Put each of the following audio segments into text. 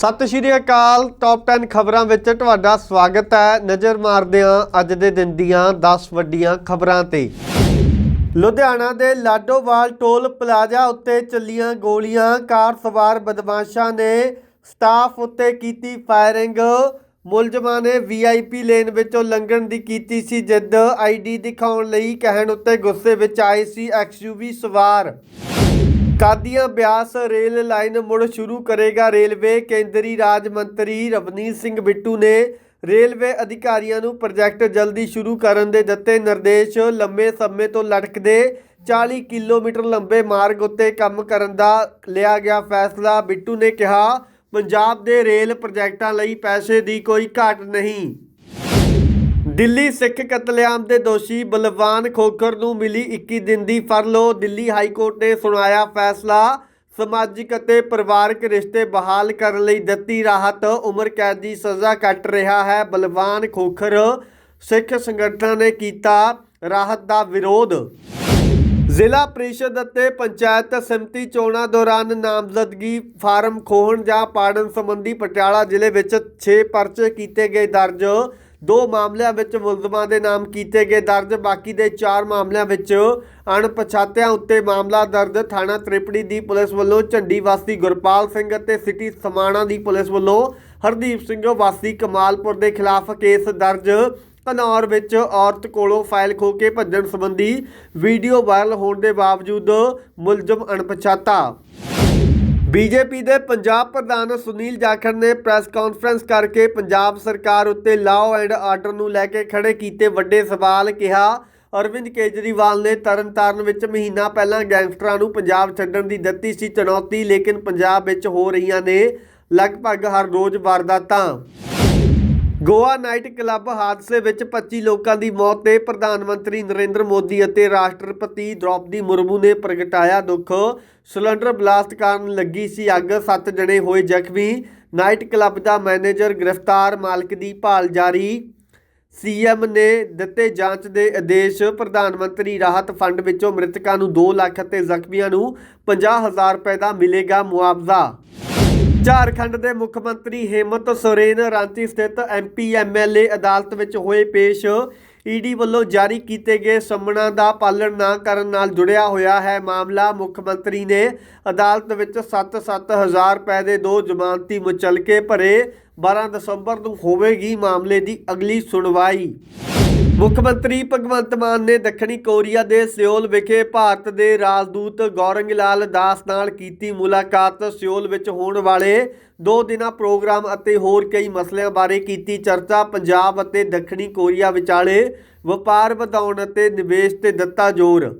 ਸਤਿ ਸ਼੍ਰੀ ਅਕਾਲ। ਟੌਪ 10 ਖਬਰਾਂ ਵਿੱਚ ਤੁਹਾਡਾ ਸਵਾਗਤ ਹੈ। ਨਜ਼ਰ ਮਾਰਦੇ ਹਾਂ ਅੱਜ ਦੇ ਦਿਨ ਦੀਆਂ 10 ਵੱਡੀਆਂ ਖਬਰਾਂ ਤੇ। ਲੁਧਿਆਣਾ ਦੇ ਲਾਡੋਵਾਲ ਟੋਲ ਪਲਾਜ਼ਾ ਉੱਤੇ ਚੱਲੀਆਂ ਗੋਲੀਆਂ। ਕਾਰ ਸਵਾਰ ਬਦਮਾਸ਼ਾਂ ਨੇ ਸਟਾਫ ਉੱਤੇ ਕੀਤੀ ਫਾਇਰਿੰਗ। ਮੁਲਜ਼ਮਾਂ ਨੇ ਵੀਆਈਪੀ ਲੇਨ ਵਿੱਚੋਂ ਲੰਘਣ ਦੀ ਕੀਤੀ ਸੀ ਜਿੱਦ। ਆਈਡੀ ਦਿਖਾਉਣ ਲਈ ਕਹਿਣ ਉੱਤੇ ਗੁੱਸੇ ਵਿੱਚ ਆਏ ਸੀ ਐਕਸਯੂਵੀ ਸਵਾਰ। ਕਾਦੀਆਂ ਬਿਆਸ ਰੇਲ ਲਾਈਨ ਮੁੜ ਸ਼ੁਰੂ ਕਰੇਗਾ ਰੇਲਵੇ? ਕੇਂਦਰੀ ਰਾਜ ਮੰਤਰੀ ਰਵਨੀਤ ਸਿੰਘ ਬਿੱਟੂ ਨੇ ਰੇਲਵੇ ਅਧਿਕਾਰੀਆਂ ਨੂੰ ਪ੍ਰੋਜੈਕਟ ਜਲਦੀ ਸ਼ੁਰੂ ਕਰਨ ਦੇ ਦਿੱਤੇ ਨਿਰਦੇਸ਼। ਲੰਮੇ ਸਮੇਂ ਤੋਂ ਲਟਕਦੇ 40 ਕਿਲੋਮੀਟਰ ਲੰਬੇ ਮਾਰਗ ਉੱਤੇ ਕੰਮ ਕਰਨ ਦਾ ਲਿਆ ਗਿਆ ਫੈਸਲਾ। ਬਿੱਟੂ ਨੇ ਕਿਹਾ, ਪੰਜਾਬ ਦੇ ਰੇਲ ਪ੍ਰੋਜੈਕਟਾਂ ਲਈ ਪੈਸੇ ਦੀ ਕੋਈ ਘਾਟ ਨਹੀਂ। ਦਿੱਲੀ ਸਿੱਖ ਕਤਲੇਆਮ ਦੇ ਦੋਸ਼ੀ ਬਲਵਾਨ ਖੋਖਰ ਨੂੰ ਮਿਲੀ 21 ਦਿਨ ਦੀ ਫਰਲੋ ਦਿੱਲੀ ਹਾਈ ਕੋਰਟ ਨੇ ਸੁਣਾਇਆ ਫੈਸਲਾ, ਸਮਾਜਿਕ ਅਤੇ ਪਰਿਵਾਰਕ ਰਿਸ਼ਤੇ ਬਹਾਲ ਕਰਨ ਲਈ ਦਿੱਤੀ ਰਾਹਤ। ਉਮਰ ਕੈਦ ਦੀ ਸਜ਼ਾ ਕੱਟ ਰਿਹਾ ਹੈ। ਬਲਵਾਨ ਖੋਖਰ ਸਿੱਖ ਸੰਗਠਨਾਂ ਨੇ ਕੀਤਾ ਰਾਹਤ ਦਾ ਵਿਰੋਧ। ਜ਼ਿਲ੍ਹਾ ਪ੍ਰੀਸ਼ਦ ਅਤੇ ਪੰਚਾਇਤ ਸਮਿਤੀ ਚੋਣਾਂ ਦੌਰਾਨ ਨਾਮਜ਼ਦਗੀ ਫਾਰਮ ਖੋਹਣ ਜਾਂ ਪਾੜਨ ਸੰਬੰਧੀ ਪਟਿਆਲਾ ਜ਼ਿਲ੍ਹੇ ਵਿੱਚ 6 ਪਰਚੇ ਕੀਤੇ ਗਏ ਦਰਜ। ਦੋ ਮਾਮਲਿਆਂ ਵਿੱਚ ਮੁਲਜ਼ਮਾਂ ਦੇ ਨਾਮ ਕੀਤੇ ਗਏ ਦਰਜ, ਬਾਕੀ ਦੇ ਚਾਰ ਮਾਮਲਿਆਂ ਵਿੱਚ ਅਣਪਛਾਤਿਆਂ ਉੱਤੇ ਮਾਮਲਾ ਦਰਜ। ਥਾਣਾ ਤ੍ਰਿਪੜੀ ਦੀ ਪੁਲਿਸ ਵੱਲੋਂ ਝੰਡੀ ਵਾਸੀ ਗੁਰਪਾਲ ਸਿੰਘ ਅਤੇ ਸਿਟੀ ਸਮਾਣਾ ਦੀ ਪੁਲਿਸ ਵੱਲੋਂ ਹਰਦੀਪ ਸਿੰਘ ਵਾਸੀ ਕਮਾਲਪੁਰ ਦੇ ਖਿਲਾਫ ਕੇਸ ਦਰਜ। ਘਨੌਰ ਵਿੱਚ ਔਰਤ ਕੋਲੋਂ ਫਾਈਲ ਖੋ ਕੇ ਭੱਜਣ ਸੰਬੰਧੀ ਵੀਡੀਓ ਵਾਇਰਲ ਹੋਣ ਦੇ ਬਾਵਜੂਦ ਮੁਲਜ਼ਮ ਅਣਪਛਾਤਾ। ਬੀਜੇਪੀ ਦੇ ਪੰਜਾਬ ਪ੍ਰਧਾਨ ਸੁਨੀਲ ਜਾਖੜ ਨੇ ਪ੍ਰੈਸ ਕਾਨਫਰੰਸ ਕਰਕੇ ਪੰਜਾਬ ਸਰਕਾਰ ਉੱਤੇ ਲਾਅ ਐਂਡ ਆਰਡਰ ਨੂੰ ਲੈ ਕੇ ਖੜੇ ਕੀਤੇ ਵੱਡੇ ਸਵਾਲ ਕਿਹਾ। ਅਰਵਿੰਦ ਕੇਜਰੀਵਾਲ ਨੇ ਤਰਨਤਾਰਨ ਵਿੱਚ ਮਹੀਨਾ ਪਹਿਲਾਂ ਗੈਂਗਸਟਰਾਂ ਨੂੰ ਪੰਜਾਬ ਛੱਡਣ ਦੀ ਦਿੱਤੀ ਸੀ ਚੁਣੌਤੀ, ਲੇਕਿਨ ਪੰਜਾਬ ਵਿੱਚ ਹੋ ਰਹੀਆਂ ਨੇ ਲਗਭਗ ਹਰ ਰੋਜ਼ ਵਾਰਦਾਤਾਂ। ਗੋਆ ਨਾਈਟ ਕਲੱਬ ਹਾਦਸੇ ਵਿੱਚ 25 ਲੋਕਾਂ ਦੀ ਮੌਤ ਤੇ ਪ੍ਰਧਾਨ ਮੰਤਰੀ ਨਰਿੰਦਰ ਮੋਦੀ ਅਤੇ ਰਾਸ਼ਟਰਪਤੀ ਦ੍ਰੌਪਦੀ ਮੁਰਮੂ ਨੇ ਪ੍ਰਗਟਾਇਆ ਦੁੱਖ। ਸਿਲੰਡਰ ਬਲਾਸਟ ਕਾਰਨ ਲੱਗੀ ਸੀ ਅੱਗ 7 ਜਣੇ ਹੋਏ ਜ਼ਖਮੀ। ਨਾਈਟ ਕਲੱਬ ਦਾ ਮੈਨੇਜਰ ਗ੍ਰਿਫਤਾਰ, ਮਾਲਕ ਦੀ ਭਾਲ ਜਾਰੀ। ਸੀਐਮ ਨੇ ਦਿੱਤੇ ਜਾਂਚ ਦੇ ਆਦੇਸ਼, ਪ੍ਰਧਾਨ ਮੰਤਰੀ ਰਾਹਤ ਫੰਡ ਵਿੱਚੋਂ ਮ੍ਰਿਤਕਾਂ ਨੂੰ 2 ਲੱਖ ਅਤੇ ਜ਼ਖਮੀਆਂ ਨੂੰ 50000 ਰੁਪਏ ਦਾ ਮਿਲੇਗਾ ਮੁਆਵਜ਼ਾ। ਝਾਰਖੰਡ ਦੇ ਮੁੱਖ ਮੰਤਰੀ ਹੇਮੰਤ ਸੋਰੇਨ ਰਾਂਚੀ ਸਥਿਤ ਐਮਪੀ ਐਮਐਲਏ ਅਦਾਲਤ ਵਿੱਚ ਹੋਏ ਪੇਸ਼ ਈਡੀ ਵੱਲੋਂ ਜਾਰੀ ਕੀਤੇ ਗਏ ਸੰਮਣਾਂ ਦਾ ਪਾਲਣ ਨਾ ਕਰਨ ਨਾਲ ਜੁੜਿਆ ਹੋਇਆ ਹੈ ਮਾਮਲਾ। ਮੁੱਖ ਮੰਤਰੀ ਨੇ ਅਦਾਲਤ ਵਿੱਚ 7-7 ਹਜ਼ਾਰ ਰੁਪਏ ਦੇ ਦੋ ਜ਼ਮਾਨਤੀ ਮੁਚਲਕੇ ਭਰੇ। 12 ਦਸੰਬਰ ਨੂੰ ਹੋਵੇਗੀ ਮਾਮਲੇ ਦੀ ਅਗਲੀ ਸੁਣਵਾਈ। ਮੁੱਖ ਮੰਤਰੀ ਭਗਵੰਤ ਮਾਨ ਨੇ ਦੱਖਣੀ ਕੋਰੀਆ ਦੇ ਸਿਓਲ ਵਿਖੇ ਭਾਰਤ ਦੇ ਰਾਜਦੂਤ ਗੌਰੰਗ ਲਾਲ ਦਾਸ ਨਾਲ ਕੀਤੀ ਮੁਲਾਕਾਤ। ਸਿਓਲ ਵਿੱਚ ਹੋਣ ਵਾਲੇ ਦੋ ਦਿਨਾਂ ਪ੍ਰੋਗਰਾਮ ਅਤੇ ਹੋਰ ਕਈ ਮਸਲਿਆਂ ਬਾਰੇ ਕੀਤੀ ਚਰਚਾ। ਪੰਜਾਬ ਅਤੇ ਦੱਖਣੀ ਕੋਰੀਆ ਵਿਚਾਲੇ ਵਪਾਰ ਵਧਾਉਣ ਅਤੇ ਨਿਵੇਸ਼ ਤੇ ਦਿੱਤਾ ਜ਼ੋਰ।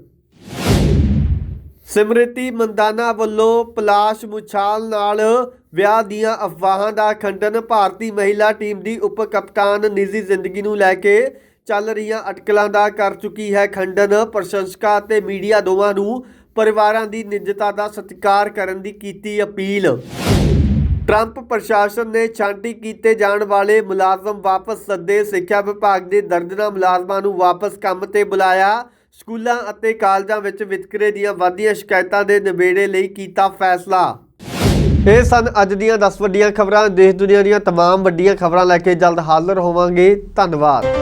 ਸਿਮਰਤੀ ਮੰਦਾਨਾ ਵੱਲੋਂ ਪਲਾਸ਼ ਮੁਛਾਲ ਨਾਲ ਵਿਆਹ ਦੀਆਂ ਅਫਵਾਹਾਂ ਦਾ ਖੰਡਨ। ਭਾਰਤੀ ਮਹਿਲਾ ਟੀਮ ਦੀ ਉਪ ਕਪਤਾਨ ਨਿੱਜੀ ਜ਼ਿੰਦਗੀ ਨੂੰ ਲੈ ਕੇ ਚੱਲ ਰਹੀਆਂ ਅਟਕਲਾਂ ਦਾ ਕਰ ਚੁੱਕੀ ਹੈ ਖੰਡਨ ਪ੍ਰਸ਼ੰਸਕਾਂ ਅਤੇ ਮੀਡੀਆ ਦੋਵਾਂ ਨੂੰ ਪਰਿਵਾਰਾਂ ਦੀ ਨਿੱਜਤਾ ਦਾ ਸਤਿਕਾਰ ਕਰਨ ਦੀ ਕੀਤੀ ਅਪੀਲ ਟਰੰਪ ਪ੍ਰਸ਼ਾਸਨ ਨੇ ਛਾਂਟੀ ਕੀਤੇ ਜਾਣ ਵਾਲੇ ਮੁਲਾਜ਼ਮ ਵਾਪਸ ਸੱਦੇ ਸਿੱਖਿਆ ਵਿਭਾਗ ਦੇ ਦਰਜਨਾਂ ਮੁਲਾਜ਼ਮਾਂ ਨੂੰ ਵਾਪਸ ਕੰਮ ਤੇ ਬੁਲਾਇਆ ਸਕੂਲਾਂ ਅਤੇ ਕਾਲਜਾਂ ਵਿੱਚ ਵਿਤਕਰੇ ਦੀਆਂ ਵਧੀਆਂ ਸ਼ਿਕਾਇਤਾਂ ਦੇ ਨਿਬੇੜੇ ਲਈ ਕੀਤਾ ਫੈਸਲਾ ਇਹ ਸਨ ਅੱਜ ਦੀਆਂ 10 ਵੱਡੀਆਂ ਖਬਰਾਂ ਦੇਸ਼ ਦੁਨੀਆ ਦੀਆਂ तमाम ਵੱਡੀਆਂ ਖਬਰਾਂ ਲੈ ਕੇ ਜਲਦ ਹਾਜ਼ਰ ਹੋਵਾਂਗੇ ਧੰਨਵਾਦ